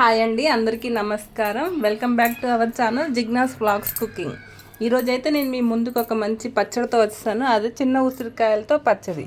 Hi అండి అందరికీ నమస్కారం. Welcome back to our channel Jignas vlogs cooking ఈరోజైతే నేను మీ ముందుకు ఒక మంచి పచ్చడితో వచ్చాను అదే చిన్న ఉసిరికాయలతో పచ్చడి.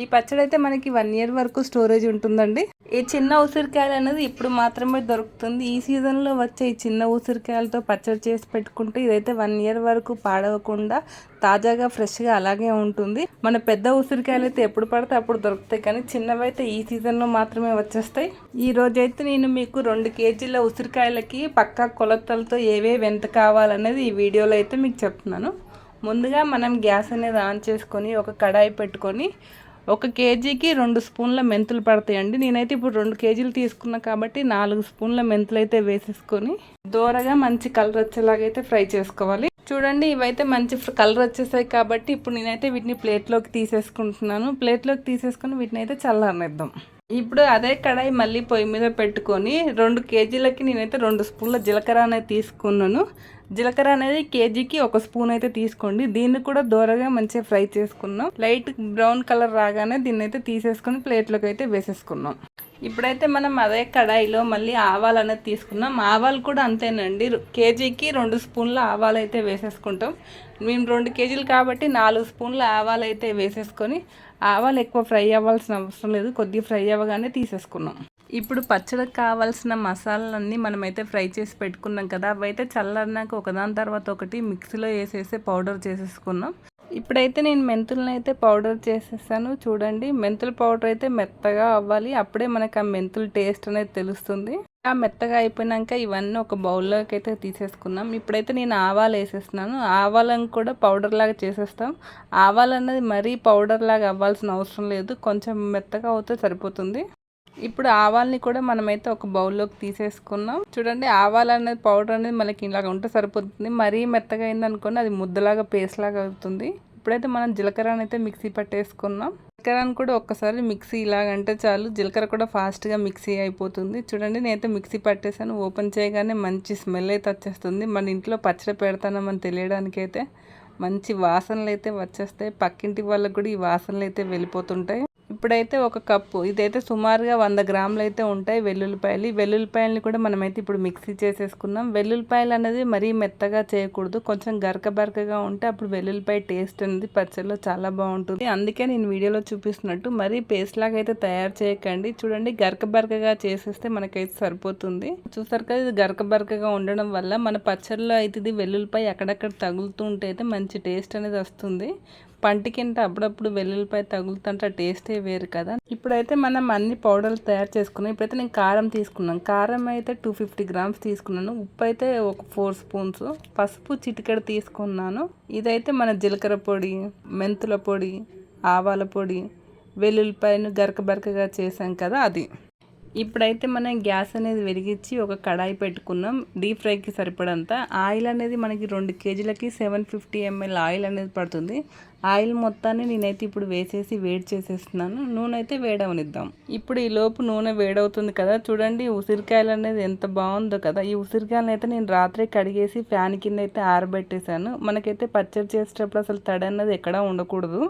ఈ పచ్చడి అయితే మనకి వన్ ఇయర్ వరకు స్టోరేజ్ ఉంటుందండి. ఈ చిన్న ఉసిరికాయలు అనేది ఇప్పుడు మాత్రమే దొరుకుతుంది. ఈ సీజన్లో వచ్చే ఈ చిన్న ఉసిరికాయలతో పచ్చడి చేసి పెట్టుకుంటే ఇదైతే వన్ ఇయర్ వరకు పాడవకుండా తాజాగా ఫ్రెష్గా అలాగే ఉంటుంది. మన పెద్ద ఉసిరికాయలు అయితే ఎప్పుడు పడితే అప్పుడు దొరుకుతాయి. కానీ చిన్నవి అయితే ఈ సీజన్లో మాత్రమే వచ్చేస్తాయి. ఈ రోజైతే నేను మీకు రెండు కేజీల ఉసిరికాయలకి పక్కా కొలతలతో ఏవేవి ఎంత కావాలనేది ఈ వీడియోలో అయితే మీకు చెప్తున్నాను. ముందుగా మనం గ్యాస్ అనేది ఆన్ చేసుకొని ఒక కడాయి పెట్టుకొని ఒక కేజీకి రెండు స్పూన్ల మెంతులు పడతాయండి. నేనైతే ఇప్పుడు రెండు కేజీలు తీసుకున్నా కాబట్టి నాలుగు స్పూన్ల మెంతులు అయితే వేసేసుకొని దూరగా మంచి కలర్ వచ్చేలాగైతే ఫ్రై చేసుకోవాలి. చూడండి ఇవైతే మంచి కలర్ వచ్చేసాయి కాబట్టి ఇప్పుడు నేనైతే వీటిని ప్లేట్లోకి తీసేసుకుంటున్నాను. ప్లేట్లోకి తీసేసుకొని వీటిని అయితే చల్లనిద్దాం ఇప్పుడు అదే కడాయి మళ్ళీ పొయ్యి మీద పెట్టుకొని రెండు కేజీలకి నేనైతే రెండు స్పూన్ల జీలకర్ర అనేది తీసుకున్నాను. జీలకర్ర అనేది కేజీకి ఒక స్పూన్ అయితే తీసుకోండి. దీన్ని కూడా దూరగా మంచిగా ఫ్రై చేసుకున్నాం. లైట్ బ్రౌన్ కలర్ రాగానే దీన్ని అయితే తీసేసుకొని ప్లేట్లోకి అయితే వేసేసుకున్నాం. ఇప్పుడైతే మనం అదే కడాయిలో మళ్ళీ ఆవాలు అనేది తీసుకున్నాం. ఆవాలు కూడా అంతేనండి. కేజీకి రెండు స్పూన్ల ఆవాలు అయితే వేసేసుకుంటాం. మేము రెండు కేజీలు కాబట్టి నాలుగు స్పూన్ల ఆవాలు అయితే వేసేసుకొని ఆవాలు ఎక్కువ ఫ్రై అవ్వాల్సిన అవసరం లేదు. కొద్దిగా ఫ్రై అవ్వగానే తీసేసుకున్నాం. ఇప్పుడు పచ్చడికి కావాల్సిన మసాలాలన్నీ మనమైతే ఫ్రై చేసి పెట్టుకున్నాం కదా అవైతే చల్లారినాక ఒకదాని తర్వాత ఒకటి మిక్సీలో వేసేసి పౌడర్ చేసేసుకున్నాం. ఇప్పుడైతే నేను మెంతులను అయితే పౌడర్ చేసేసాను. చూడండి మెంతుల పౌడర్ అయితే మెత్తగా అవ్వాలి. అప్పుడే మనకు ఆ మెంతుల టేస్ట్ అనేది తెలుస్తుంది. ఆ మెత్తగా అయిపోయినాక ఇవన్నీ ఒక బౌల్లోకి అయితే తీసేసుకున్నాం. ఇప్పుడైతే నేను ఆవాలు వేసేస్తున్నాను. ఆవాలను కూడా పౌడర్ లాగా చేసేస్తాం. ఆవాలు అనేది మరీ పౌడర్ లాగా అవ్వాల్సిన అవసరం లేదు. కొంచెం మెత్తగా అవుతే సరిపోతుంది. ఇప్పుడు ఆవాల్ని కూడా మనమైతే ఒక బౌల్లోకి తీసేసుకున్నాం. చూడండి ఆవాలు అనేది పౌడర్ అనేది మనకి ఇలాగ ఉంటే సరిపోతుంది. మరీ మెత్తగా అయింది అనుకోండి అది ముద్దలాగా పేస్ట్ లాగా అవుతుంది. ఇప్పుడైతే మనం జీలకర్రని అయితే మిక్సీ పట్టేసుకున్నాం. జీలకర్రని కూడా ఒక్కసారి మిక్సీ ఇలాగంటే చాలు. జీలకర్ర కూడా ఫాస్ట్గా మిక్సీ అయిపోతుంది. చూడండి నేనైతే మిక్సీ పట్టేసాను ఓపెన్ చేయగానే మంచి స్మెల్ అయితే వచ్చేస్తుంది. మన ఇంట్లో పచ్చడి పెడతానమని తెలియడానికి అయితే మంచి వాసనలు అయితే వచ్చేస్తాయి. పక్కింటి వాళ్ళకి కూడా ఈ వాసనలు అయితే వెళ్ళిపోతుంటాయి. ఇప్పుడైతే ఒక కప్పు. ఇదైతే సుమారుగా వంద గ్రాములు అయితే ఉంటాయి వెల్లుల్లిపాయలు. ఈ వెల్లుల్లిపాయలని కూడా మనమైతే ఇప్పుడు మిక్సీ చేసేసుకున్నాం. వెల్లుల్లిపాయలు అనేది మరీ మెత్తగా చేయకూడదు. కొంచెం గరక బరకగా ఉంటే అప్పుడు వెల్లుల్లిపాయ టేస్ట్ అనేది పచ్చడిలో చాలా బాగుంటుంది. అందుకే నేను వీడియోలో చూపిస్తున్నట్టు మరీ పేస్ట్ లాగా అయితే తయారు చేయకండి. చూడండి గరక బరకగా చేసేస్తే మనకైతే సరిపోతుంది. చూసారు కదా ఇది గరక బరకగా ఉండడం వల్ల మన పచ్చడిలో అయితే ఇది వెల్లుల్లిపాయ అక్కడక్కడ తగులుతూ ఉంటే అయితే మంచి టేస్ట్ అనేది వస్తుంది. పంటికింట అప్పుడప్పుడు వెల్లుల్లిపాయ తగులుతుంటే టేస్టే వేరు కదా. ఇప్పుడైతే మనం అన్ని పౌడర్లు తయారు చేసుకున్నాం. ఇప్పుడైతే నేను కారం తీసుకున్నాను. కారం అయితే టూ ఫిఫ్టీ గ్రామ్స్ తీసుకున్నాను. ఉప్పు అయితే ఒక ఫోర్ స్పూన్స్. పసుపు చిటికెడ తీసుకున్నాను. ఇదైతే మన జీలకర్ర పొడి మెంతుల పొడి ఆవాల పొడి వెల్లుల్లిపాయను గరకబరకగా చేసాం కదా అది. ఇప్పుడైతే మనం గ్యాస్ అనేది వెలిగించి ఒక కడాయి పెట్టుకున్నాం. డీప్ ఫ్రైకి సరిపడంత ఆయిల్ అనేది మనకి రెండు కేజీలకి సెవెన్ ఫిఫ్టీ ఎంఎల్ ఆయిల్ అనేది పడుతుంది. ఆయిల్ మొత్తాన్ని నేనైతే ఇప్పుడు వేసేసి వేడి చేసేస్తున్నాను. నూనె అయితే వేడవనిద్దాం. ఇప్పుడు ఈ లోపు నూనె వేడవుతుంది కదా. చూడండి ఉసిరికాయలు అనేది ఎంత బాగుందో కదా. ఈ ఉసిరికాయలను అయితే నేను రాత్రి కడిగేసి ఫ్యాన్ కింద అయితే ఆరబెట్టేశాను. మనకైతే పచ్చడి చేసేటప్పుడు అసలు తడి అన్నది ఎక్కడా ఉండకూడదు.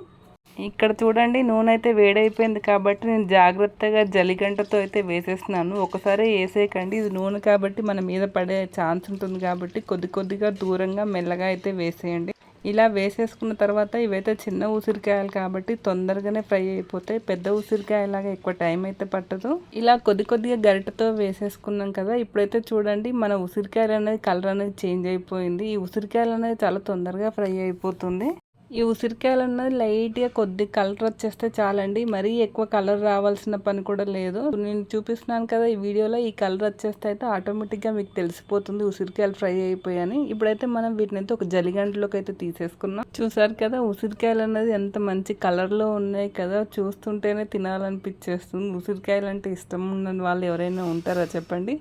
ఇక్కడ చూడండి నూనె అయితే వేడైపోయింది కాబట్టి నేను జాగ్రత్తగా జలిగంటతో అయితే వేసేస్తున్నాను. ఒకసారి వేసేయకండి. ఇది నూనె కాబట్టి మన మీద పడే ఛాన్స్ ఉంటుంది కాబట్టి కొద్ది కొద్దిగా దూరంగా మెల్లగా అయితే వేసేయండి. ఇలా వేసేసుకున్న తర్వాత ఇవైతే చిన్న ఉసిరికాయలు కాబట్టి తొందరగానే ఫ్రై అయిపోతాయి. పెద్ద ఉసిరికాయలాగా ఎక్కువ టైం అయితే పట్టదు. ఇలా కొద్ది కొద్దిగా గరిటతో వేసేసుకున్నాం కదా ఇప్పుడైతే చూడండి మన ఉసిరికాయలు అనేది కలర్ అనేది చేంజ్ అయిపోయింది. ఈ ఉసిరికాయలు అనేది చాలా తొందరగా ఫ్రై అయిపోతుంది. ఈ ఉసిరికాయలు అన్నది లైట్గా కొద్ది కలర్ వచ్చేస్తే చాలండి. మరీ ఎక్కువ కలర్ రావాల్సిన పని కూడా లేదు. నేను చూపిస్తున్నాను కదా ఈ వీడియోలో ఈ కలర్ వచ్చేస్తే అయితే ఆటోమేటిక్గా మీకు తెలిసిపోతుంది ఉసిరికాయలు ఫ్రై అయిపోయాయని. ఇప్పుడైతే మనం వీటిని అయితే ఒక జలిగంటలోకి అయితే తీసేసుకున్నాం. చూసారు కదా ఉసిరికాయలు అనేది ఎంత మంచి కలర్లో ఉన్నాయి కదా. చూస్తుంటేనే తినాలనిపించేస్తుంది. ఉసిరికాయలు అంటే ఇష్టం ఉన్న వాళ్ళు ఎవరైనా ఉంటారా చెప్పండి?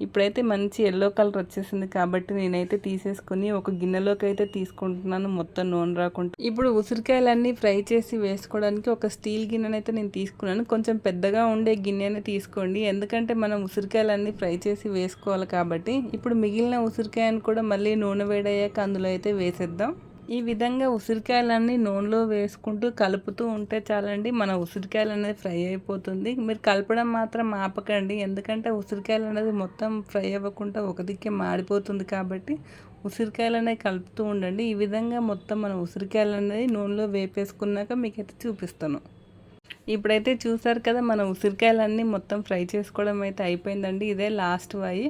ఇప్పుడైతే మంచి ఎల్లో కలర్ వచ్చేసింది కాబట్టి నేనైతే తీసేసుకుని ఒక గిన్నెలోకి అయితే తీసుకుంటున్నాను మొత్తం నూనె రాకుండా ఇప్పుడు ఉసిరికాయలన్నీ ఫ్రై చేసి వేసుకోవడానికి ఒక స్టీల్ గిన్నెనైతే నేను తీసుకున్నాను. కొంచెం పెద్దగా ఉండే గిన్నెని తీసుకోండి. ఎందుకంటే మనం ఉసిరికాయలన్నీ ఫ్రై చేసి వేసుకోవాలి కాబట్టి. ఇప్పుడు మిగిలిన ఉసిరికాయను కూడా మళ్ళీ నూనె వేడయ్యాక అందులో అయితే వేసేద్దాం. ఈ విధంగా ఉసిరికాయలన్నీ నూనెలో వేసుకుంటూ కలుపుతూ ఉంటే చాలండి మన ఉసిరికాయలు అనేది ఫ్రై అయిపోతుంది. మీరు కలపడం మాత్రం ఆపకండి ఎందుకంటే ఉసిరికాయలు అనేది మొత్తం ఫ్రై అవ్వకుండా ఒక దిక్కే మాడిపోతుంది కాబట్టి ఉసిరికాయలు అనేవి కలుపుతూ ఉండండి. ఈ విధంగా మొత్తం మన ఉసిరికాయలు అనేది నూనెలో వేపేసుకున్నాక మీకైతే చూపిస్తాను. ఇప్పుడైతే చూసారు కదా మన ఉసిరికాయలన్నీ మొత్తం ఫ్రై చేసుకోవడం అయితే అయిపోయిందండి ఇదే లాస్ట్ వాయి.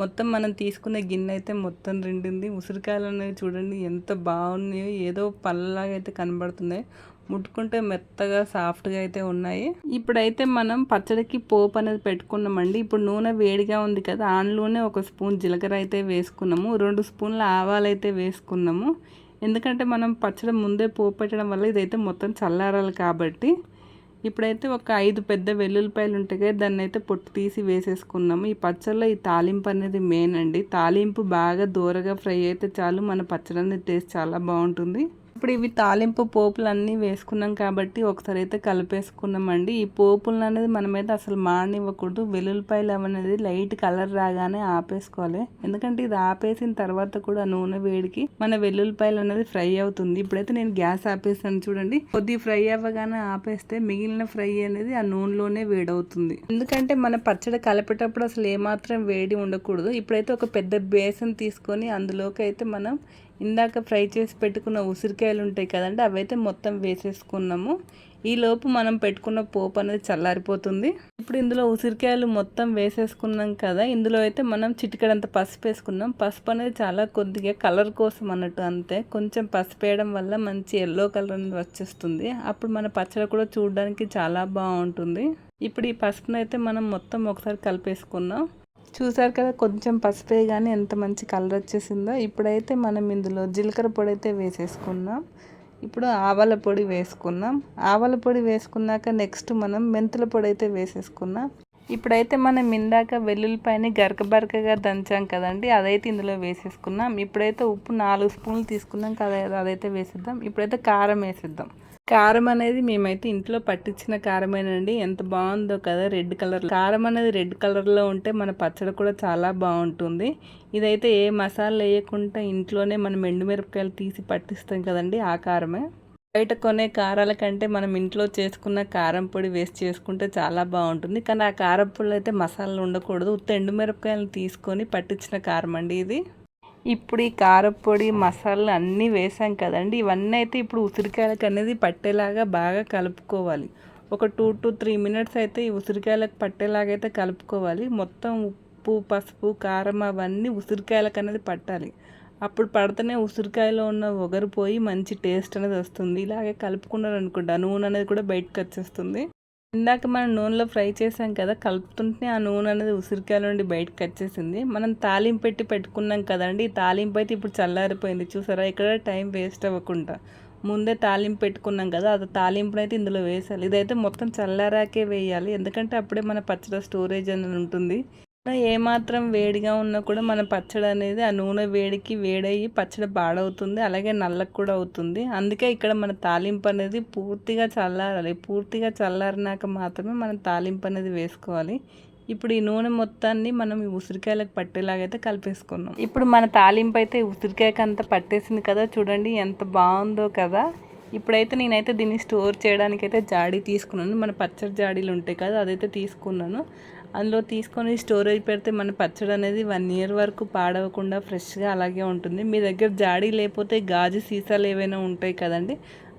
మొత్తం మనం తీసుకునే గిన్నె అయితే మొత్తం రెండింది ఉసిరికాయలు అనేవి చూడండి ఎంత బాగున్నాయో. ఏదో పళ్ళలాగా అయితే కనబడుతున్నాయి. ముట్టుకుంటే మెత్తగా సాఫ్ట్గా అయితే ఉన్నాయి. ఇప్పుడైతే మనం పచ్చడికి పోపు అనేది పెట్టుకున్నామండి. ఇప్పుడు నూనె వేడిగా ఉంది కదా ఆన్లోనే ఒక స్పూన్ జీలకర్ర అయితే వేసుకున్నాము. రెండు స్పూన్ల ఆవాలు అయితే వేసుకున్నాము. ఎందుకంటే మనం పచ్చడి ముందే పోపు పెట్టడం వల్ల ఇదైతే మొత్తం చల్లారాలి కాబట్టి. ఇప్పుడైతే ఒక ఐదు పెద్ద వెల్లుల్లిపాయలు ఉంటాయి దాన్ని అయితే పొట్టు తీసి వేసేసుకున్నాము ఈ పచ్చళ్ళలో ఈ తాలింపు అనేది మెయిన్ అండి. తాలింపు బాగా దూరగా ఫ్రై అయితే చాలు. మన పచ్చడి అనేది టేస్ట్ చాలా బాగుంటుంది. ఇప్పుడు ఇవి తాలింపు పోపులు అన్నీ వేసుకున్నాం కాబట్టి ఒకసారి అయితే కలిపేసుకున్నామండి. ఈ పోపులు అనేది మనమైతే అసలు మాడనివ్వకూడదు వెల్లుల్లిపాయలు అనేది లైట్ కలర్ రాగానే ఆపేసుకోవాలి. ఎందుకంటే ఇది ఆపేసిన తర్వాత కూడా నూనె వేడికి మన వెల్లుల్లిపాయలు అనేది ఫ్రై అవుతుంది. ఇప్పుడైతే నేను గ్యాస్ ఆపేసాను చూడండి. కొద్ది ఫ్రై అవ్వగానే ఆపేస్తే మిగిలిన ఫ్రై అనేది ఆ నూనెలోనే వేడవుతుంది. ఎందుకంటే మన పచ్చడి కలిపేటప్పుడు అసలు ఏమాత్రం వేడి ఉండకూడదు. ఇప్పుడైతే ఒక పెద్ద బేసన్ తీసుకొని అందులోకి అయితే మనం ఇందాక ఫ్రై చేసి పెట్టుకున్న ఉసిరికాయలు ఉంటాయి కదండి అవైతే మొత్తం వేసేసుకున్నాము. ఈ లోపు మనం పెట్టుకున్న పోపు అనేది చల్లారిపోతుంది. ఇప్పుడు ఇందులో ఉసిరికాయలు మొత్తం వేసేసుకున్నాం కదా ఇందులో అయితే మనం చిటికడంత పసుపు వేసుకున్నాం. పసుపు అనేది చాలా కొద్దిగా కలర్ కోసం అన్నట్టు అంతే. కొంచెం పసుపు వేయడం వల్ల మంచి ఎల్లో కలర్ అనేది వచ్చేస్తుంది. అప్పుడు మన పచ్చడి కూడా చూడడానికి చాలా బాగుంటుంది. ఇప్పుడు ఈ పసుపునైతే మనం మొత్తం ఒకసారి కలిపేసుకున్నాం. చూసారు కదా కొంచెం పసుపే కానీ ఎంత మంచి కలర్ వచ్చేసిందో. ఇప్పుడైతే మనం ఇందులో జీలకర్ర పొడి అయితే వేసేసుకున్నాం ఇప్పుడు ఆవాల పొడి వేసుకున్నాం ఆవాల పొడి వేసుకున్నాక నెక్స్ట్ మనం మెంతుల పొడి అయితే వేసేసుకున్నాం ఇప్పుడైతే మనం ఇందాక వెల్లుల్లిపాయని గరక బరకగా దంచాం కదండి అదైతే ఇందులో వేసేసుకున్నాం ఇప్పుడైతే ఉప్పు నాలుగు స్పూన్లు తీసుకున్నాం కదా అదైతే వేసేద్దాం. ఇప్పుడైతే కారం వేసేద్దాం. కారం అనేది మేమైతే ఇంట్లో పట్టించిన కారమేనండి. ఎంత బాగుందో కదా రెడ్ కలర్. కారం అనేది రెడ్ కలర్లో ఉంటే మన పచ్చడి కూడా చాలా బాగుంటుంది. ఇదైతే ఏ మసాలా వేయకుండా ఇంట్లోనే మనం ఎండుమిరపకాయలు తీసి పట్టిస్తాం కదండి ఆ కారమే. బయట కొనే కారాల కంటే మనం ఇంట్లో చేసుకున్న కారం పొడి వేస్ట్ చేసుకుంటే చాలా బాగుంటుంది. కానీ ఆ కారం పొడిలో అయితే మసాలాలు ఉండకూడదు. ఉత్త ఎండుమిరపకాయలను తీసుకొని పట్టించిన కారం అండి ఇది. ఇప్పుడు ఈ కారపొడి మసాలాలు అన్నీ వేసాం కదండి. ఇవన్నీ అయితే ఇప్పుడు ఉసిరికాయలకు అనేది పట్టేలాగా బాగా కలుపుకోవాలి. ఒక టూ టు త్రీ మినిట్స్ అయితే ఈ ఉసిరికాయలకు పట్టేలాగా అయితే కలుపుకోవాలి. మొత్తం ఉప్పు పసుపు కారం అవన్నీ ఉసిరికాయలకు అనేది పట్టాలి. అప్పుడు పడితేనే ఉసిరికాయలో ఉన్న ఒగరు పోయి మంచి టేస్ట్ అనేది వస్తుంది. ఇలాగే కలుపుకున్నారు అనుకుంటా నూనె అనేది కూడా బయటకు వచ్చేస్తుంది. ఇందాక మనం నూనెలో ఫ్రై చేసాం కదా కలుపుతుంటే ఆ నూనె అనేది ఉసిరికాయల నుండి బయటకు వచ్చేసింది. మనం తాలింపు పెట్టి పెట్టుకున్నాం కదండి ఈ తాలింపు అయితే ఇప్పుడు చల్లారిపోయింది. చూసారా ఇక్కడ టైం వేస్ట్ అవ్వకుండా. ముందే తాలింపు పెట్టుకున్నాం కదా అది తాలింపునైతే అయితే ఇందులో వేసాలి ఇదైతే మొత్తం చల్లారాకే వేయాలి. ఎందుకంటే అప్పుడే మన పచ్చడి స్టోరేజ్ అనేది ఉంటుంది. ఏమాత్రం వేడిగా ఉన్నా కూడా మన పచ్చడి అనేది ఆ నూనె వేడికి వేడయ్యి పచ్చడి పాడవుతుంది అలాగే నల్లకు కూడా అవుతుంది. అందుకే ఇక్కడ మన తాలింపు అనేది పూర్తిగా చల్లారాలి. పూర్తిగా చల్లారినాక మాత్రమే మనం తాలింపు అనేది వేసుకోవాలి. ఇప్పుడు ఈ నూనె మొత్తాన్ని మనం ఈ ఉసిరికాయలకు పట్టేలాగైతే కలిపేసుకున్నాం. ఇప్పుడు మన తాలింపు అయితే ఉసిరికాయకి అంత పట్టేసింది కదా చూడండి ఎంత బాగుందో కదా. ఇప్పుడైతే నేనైతే దీన్ని స్టోర్ చేయడానికైతే జాడీ తీసుకున్నాను. మన పచ్చడి జాడీలు ఉంటాయి కదా అదైతే తీసుకున్నాను. అందులో తీసుకొని స్టోరేజ్ పెడితే మన పచ్చడి అనేది వన్ ఇయర్ వరకు పాడవకుండా ఫ్రెష్గా అలాగే ఉంటుంది. మీ దగ్గర జాడీ లేకపోతే గాజు సీసాలు ఏవైనా ఉంటాయి కదండి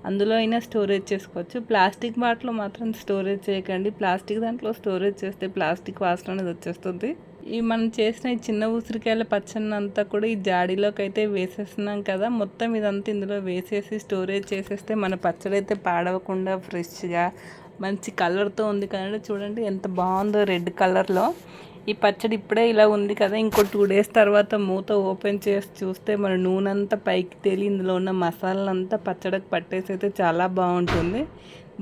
అందులో అయినా స్టోరేజ్ చేసుకోవచ్చు. ప్లాస్టిక్ బాటిల్లో మాత్రం స్టోరేజ్ చేయకండి. ప్లాస్టిక్ దాంట్లో స్టోరేజ్ చేస్తే ప్లాస్టిక్ వాసన అనేది వచ్చేస్తుంది. ఈ మనం చేసిన ఈ చిన్న ఉసిరికాయల పచ్చడి అంతా కూడా ఈ జాడీలోకి అయితే వేసేస్తున్నాం కదా మొత్తం ఇదంతా ఇందులో వేసేసి స్టోరేజ్ చేసేస్తే మన పచ్చడి అయితే పాడవకుండా ఫ్రెష్గా మంచి కలర్తో ఉంది కదండి. చూడండి ఎంత బాగుందో రెడ్ కలర్లో. ఈ పచ్చడి ఇప్పుడే ఇలా ఉంది కదా ఇంకో టూ డేస్ తర్వాత మూత ఓపెన్ చేసి చూస్తే మన నూనె అంతా పైకి తేలి ఇందులో ఉన్న మసాలాలంతా పచ్చడికి పట్టేసి అయితే చాలా బాగుంటుంది.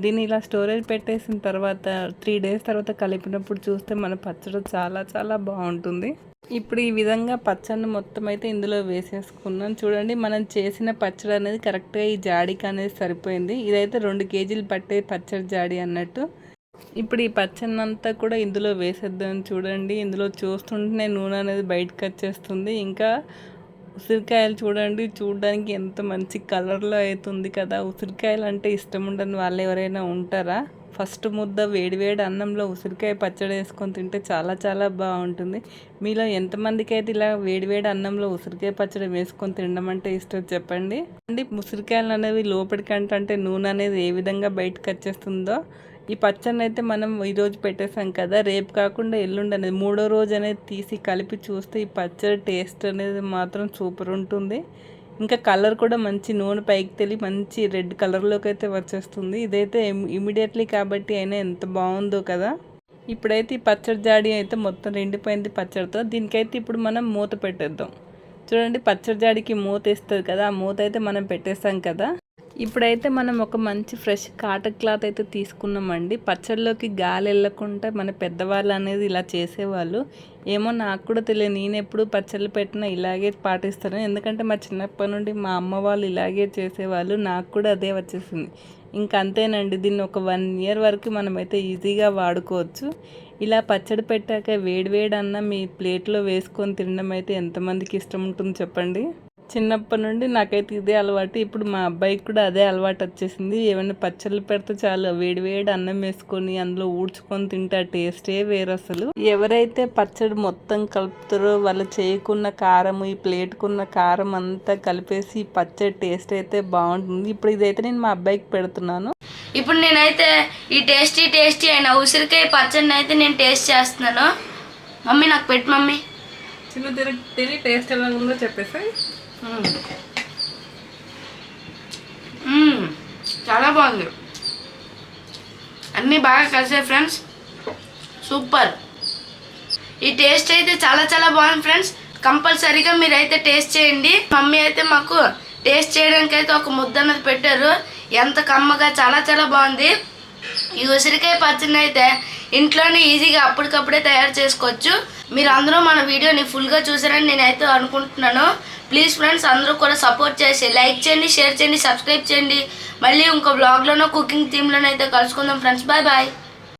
దీన్ని ఇలా స్టోరేజ్ పెట్టేసిన తర్వాత త్రీ డేస్ తర్వాత కలిపినప్పుడు చూస్తే మన పచ్చడి చాలా చాలా బాగుంటుంది. ఇప్పుడు ఈ విధంగా పచ్చడిని మొత్తం అయితే ఇందులో వేసేసుకున్నాం. చూడండి మనం చేసిన పచ్చడి అనేది కరెక్ట్గా ఈ జాడీకి అనేది సరిపోయింది. ఇదైతే రెండు కేజీలు పట్టే పచ్చడి జాడీ అన్నట్టు. ఇప్పుడు ఈ పచ్చన్నంతా అంతా కూడా ఇందులో వేసేద్దాం చూడండి. ఇందులో చూస్తుంటేనే నూనె అనేది బయటకు వచ్చేస్తుంది. ఇంకా ఉసిరికాయలు చూడండి చూడడానికి ఎంత మంచి కలర్లో అవుతుంది కదా. ఉసిరికాయలు అంటే ఇష్టం ఉండని వాళ్ళు ఎవరైనా ఉంటారా? ఫస్ట్ ముద్ద వేడివేడి అన్నంలో ఉసిరికాయ పచ్చడి వేసుకొని తింటే చాలా చాలా బాగుంటుంది. మీలో ఎంతమందికి అయితే ఇలా వేడివేడి అన్నంలో ఉసిరికాయ పచ్చడి వేసుకొని తినడం అంటే ఇష్టం చెప్పండి. అండి ఉసిరికాయలు అనేవి లోపలికంటే అంటే నూనె అనేది ఏ విధంగా బయటకు వచ్చేస్తుందో. ఈ పచ్చడిని అయితే మనం ఈరోజు పెట్టేసాం కదా రేపు కాకుండా ఎల్లుండి అనేది మూడో రోజు అనేది తీసి కలిపి చూస్తే ఈ పచ్చడి టేస్ట్ అనేది మాత్రం సూపర్ ఉంటుంది. ఇంకా కలర్ కూడా మంచి నూనె పైకి తెలి మంచి రెడ్ కలర్లోకి అయితే వచ్చేస్తుంది. ఇదైతే ఇమీడియట్లీ కాబట్టి అయినా ఎంత బాగుందో కదా. ఇప్పుడైతే ఈ పచ్చడి జాడి అయితే మొత్తం రెండిపోయింది పచ్చడితో. దీనికైతే ఇప్పుడు మనం మూత పెట్టేద్దాం. చూడండి పచ్చడి జాడికి మూత వేస్తుంది కదా. ఆ మూత అయితే మనం పెట్టేస్తాం కదా. ఇప్పుడైతే మనం ఒక మంచి ఫ్రెష్ కాటన్ క్లాత్ అయితే తీసుకున్నామండి. పచ్చళ్ళలోకి గాలి వెళ్ళకుండా మన పెద్దవాళ్ళు అనేది ఇలా చేసేవాళ్ళు. ఏమో నాకు కూడా తెలియదు నేను ఎప్పుడు పచ్చళ్ళు పెట్టినా ఇలాగే పాటిస్తాను. ఎందుకంటే మా చిన్నప్పటి నుండి మా అమ్మ వాళ్ళు ఇలాగే చేసేవాళ్ళు నాకు కూడా అదే వచ్చేసింది. ఇంకా అంతేనండి దీన్ని ఒక వన్ ఇయర్ వరకు మనమైతే ఈజీగా వాడుకోవచ్చు. ఇలా పచ్చడి పెట్టాక వేడివేడి అన్న మీ ప్లేట్లో వేసుకొని తినడం అయితే ఎంతమందికి ఇష్టం ఉంటుంది చెప్పండి? చిన్నప్పటి నుండి నాకైతే ఇదే అలవాటు. ఇప్పుడు మా అబ్బాయికి కూడా అదే అలవాటు వచ్చేసింది. ఏమైనా పచ్చళ్ళు పెడితే చాలు వేడి వేడి అన్నం వేసుకొని అందులో ఊడ్చుకొని తింటే ఆ టేస్టే వేరు అసలు. ఎవరైతే పచ్చడి మొత్తం కలుపుతారో వాళ్ళు చేయకున్న కారం ఈ ప్లేట్కున్న కారం అంతా కలిపేసి పచ్చడి టేస్ట్ అయితే బాగుంటుంది. ఇప్పుడు ఇదైతే నేను మా అబ్బాయికి పెడుతున్నాను. ఇప్పుడు నేనైతే ఈ టేస్టీ టేస్టీ అయిన ఉసిరికాయ పచ్చడిని అయితే నేను టేస్ట్ చేస్తున్నాను. మమ్మీ నాకు పెట్టు మమ్మీ. చిన్న తిరిగి తిని టేస్ట్ ఎలా ఉందో చెప్పేసి. చాలా బాగుంది. అన్నీ బాగా కలిసాయి ఫ్రెండ్స్. సూపర్. ఈ టేస్ట్ అయితే చాలా చాలా బాగుంది ఫ్రెండ్స్. కంపల్సరీగా మీరైతే టేస్ట్ చేయండి. మమ్మీ అయితే మాకు టేస్ట్ చేయడానికి అయితే ఒక ముద్ద అన్నది పెట్టారు. ఎంత కమ్మగా చాలా చాలా బాగుంది. ఈ ఉసిరికాయ పచ్చడిని అయితే ఇంట్లోనే ఈజీగా అప్పటికప్పుడే తయారు చేసుకోవచ్చు. మీరు అందరూ మన వీడియోని ఫుల్గా చూసారని నేనైతే అనుకుంటున్నాను. ప్లీజ్ ఫ్రెండ్స్ అందరూ కూడా సపోర్ట్ చేసి లైక్ చేయండి షేర్ చేయండి సబ్స్క్రైబ్ చేయండి. మళ్ళీ ఇంకో బ్లాగ్లోనో కుకింగ్ థీమ్లోనో అయితే కలుసుకుందాం ఫ్రెండ్స్ బాయ్ బాయ్